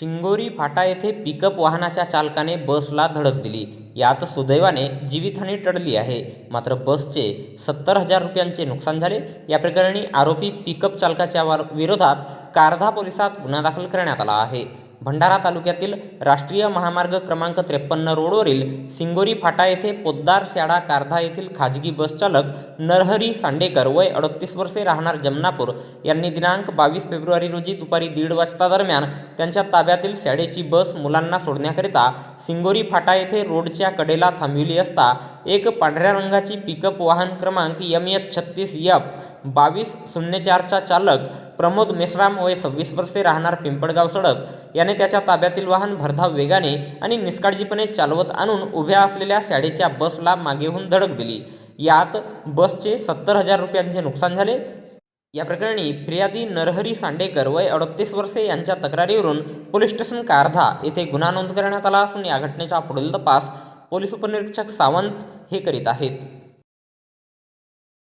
शिंगोरी फाटा येथे पिकअप वाहनाच्या चालकाने बसला धडक दिली. यात सुदैवाने जीवितहानी टळली आहे. मात्र बसचे सत्तर हजार रुपयांचे नुकसान झाले. या प्रकरणी आरोपी पिकअप चालकाच्या विरोधात कारधा पोलिसात गुन्हा दाखल करण्यात आला आहे. भंडारा तालुक्यातील राष्ट्रीय महामार्ग क्रमांक त्रेपन्न रोडवरील सिंगोरी फाटा येथे पोद्दार शाळा कारधा येथील खाजगी बस चालक नरहरी सांडेकर वय अडतीस वर्षे राहणार जमनापूर यांनी दिनांक बावीस फेब्रुवारी रोजी दुपारी दीड वाजता दरम्यान त्यांच्या ताब्यातील शाळेची बस मुलांना सोडण्याकरिता सिंगोरी फाटा येथे रोडच्या कडेला थांबविली असता एक पांढऱ्या रंगाची पिकअप वाहन क्रमांक यम एच छत्तीस यफ बावीस शून्य चारचा चालक प्रमोद मेश्राम वय सव्वीस वर्षे राहणार पिंपळगाव सडक. याने त्याच्या ताब्यातील वाहन भरधाव वेगाने आणि निष्काळजीपणे चालवत आणून उभ्या असलेल्या शाळेच्या बसला मागेहून धडक दिली. यात बसचे सत्तर हजार रुपयांचे नुकसान झाले. या प्रकरणी फिर्यादी नरहरी सांडेकर वय अडतीस वर्षे यांच्या तक्रारीवरून पोलीस स्टेशन कारधा येथे गुन्हा नोंद करण्यात आला असून या घटनेचा पुढील तपास पोलीस उपनिरीक्षक सावंत हे करीत आहेत.